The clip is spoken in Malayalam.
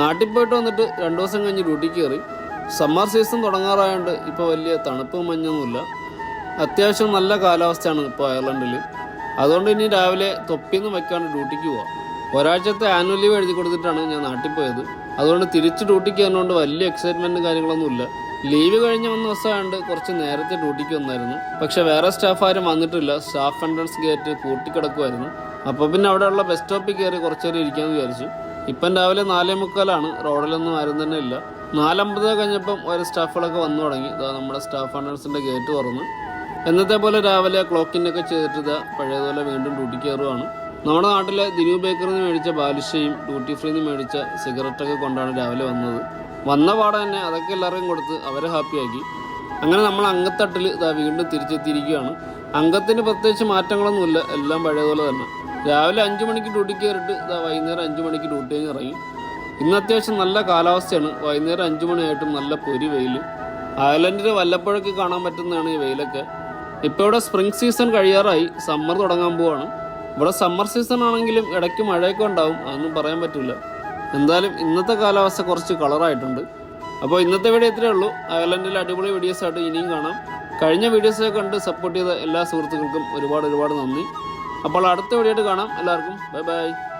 നാട്ടിൽ പോയിട്ട് വന്നിട്ട് രണ്ട് ദിവസം കഴിഞ്ഞ് ഡ്യൂട്ടിക്ക് കയറി. സമ്മർ സീസൺ തുടങ്ങാറായതുകൊണ്ട് ഇപ്പോൾ വലിയ തണുപ്പ് മഞ്ഞൊന്നുമില്ല. അത്യാവശ്യം നല്ല കാലാവസ്ഥയാണ് ഇപ്പോൾ അയർലൻഡിൽ അതുകൊണ്ട് ഇനി രാവിലെ തൊപ്പിയൊന്നും വയ്ക്കാണ്ട് ഡ്യൂട്ടിക്ക് പോവാം. ഒരാഴ്ചത്തെ ആനുവൽ ലീവ് എഴുതി കൊടുത്തിട്ടാണ് ഞാൻ നാട്ടിൽ പോയത്. അതുകൊണ്ട് തിരിച്ച് ഡ്യൂട്ടിക്ക് വന്നുകൊണ്ട് വലിയ എക്സൈറ്റ്മെന്റും കാര്യങ്ങളൊന്നുമില്ല. ലീവ് കഴിഞ്ഞ് വന്ന ദിവസമായതുകൊണ്ട് കുറച്ച് നേരത്തെ ഡ്യൂട്ടിക്ക് വന്നായിരുന്നു. പക്ഷെ വേറെ സ്റ്റാഫ് ആരും വന്നിട്ടില്ല. സ്റ്റാഫ് എൻട്രൻസ് ഗേറ്റ് കൂട്ടിക്കിടക്കുമായിരുന്നു അപ്പോൾ പിന്നെ അവിടെയുള്ള ബസ് സ്റ്റോപ്പിൽ കയറി കുറച്ച് നേരം ഇരിക്കാമെന്ന് വിചാരിച്ചു. ഇപ്പം രാവിലെ നാലേ മുക്കാലാണ്. റോഡിലൊന്നും ആരും തന്നെ ഇല്ല. നാലമ്പത് കഴിഞ്ഞപ്പം ഒരു സ്റ്റാഫുകളൊക്കെ വന്നു തുടങ്ങി. ഇതാ നമ്മുടെ സ്റ്റാഫ് എൻട്രൻസിന്റെ ഗേറ്റ് തുറന്ന്. എന്നത്തെ പോലെ രാവിലെ ക്ലോക്കിനൊക്കെ ചെയ്തിട്ട് ഇതാ പഴയതുപോലെ വീണ്ടും ഡ്യൂട്ടി കയറുവാണ്. നമ്മുടെ നാട്ടിലെ ദിനു ബേക്കറിൽ നിന്ന് മേടിച്ച ബാലുഷയും ഡ്യൂട്ടി ഫ്രീന്ന് മേടിച്ച സിഗരറ്റൊക്കെ കൊണ്ടാണ് രാവിലെ വന്നത്. വന്ന പാടെ തന്നെ അതൊക്കെ എല്ലാവരെയും കൊടുത്ത് അവരെ ഹാപ്പിയാക്കി അങ്ങനെ നമ്മൾ അങ്കത്തട്ടിൽ ഇതാ വീണ്ടും തിരിച്ചെത്തിയിരിക്കുകയാണ്. അംഗത്തിന് പ്രത്യേകിച്ച് മാറ്റങ്ങളൊന്നുമില്ല. എല്ലാം പഴയതുപോലെ തന്നെ. രാവിലെ അഞ്ച് മണിക്ക് ഡ്യൂട്ടി കയറിയിട്ട് ഇതാ വൈകുന്നേരം അഞ്ച് മണിക്ക് ഡ്യൂട്ടി കഴിഞ്ഞ് ഇറങ്ങി. ഇന്ന് അത്യാവശ്യം നല്ല കാലാവസ്ഥയാണ്. വൈകുന്നേരം അഞ്ച് മണിയായിട്ടും നല്ല പൊരി വെയിൽ അയർലൻഡിൽ വല്ലപ്പോഴൊക്കെ കാണാൻ പറ്റുന്നതാണ് ഈ വെയിലൊക്കെ. ഇപ്പോൾ ഇവിടെ സ്പ്രിംഗ് സീസൺ കഴിയാറായി. സമ്മർ തുടങ്ങാൻ പോവാണ്. ഇവിടെ സമ്മർ സീസൺ ആണെങ്കിലും ഇടയ്ക്ക് മഴയൊക്കെ ഉണ്ടാവും. അതൊന്നും പറയാൻ പറ്റില്ല എന്തായാലും ഇന്നത്തെ കാലാവസ്ഥ കുറച്ച് കളറായിട്ടുണ്ട്. അപ്പോൾ ഇന്നത്തെ വീഡിയോ ഇത്രയേ ഉള്ളൂ. അയർലൻഡിലെ അടിപൊളി വീഡിയോസ് ആയിട്ട് ഇനിയും കാണാം. കഴിഞ്ഞ വീഡിയോസൊക്കെ കണ്ട് സപ്പോർട്ട് ചെയ്ത എല്ലാ സുഹൃത്തുക്കൾക്കും ഒരുപാട് ഒരുപാട് നന്ദി. അപ്പോൾ അടുത്ത വീഡിയോ ആയിട്ട് കാണാം. എല്ലാവർക്കും. Bye bye.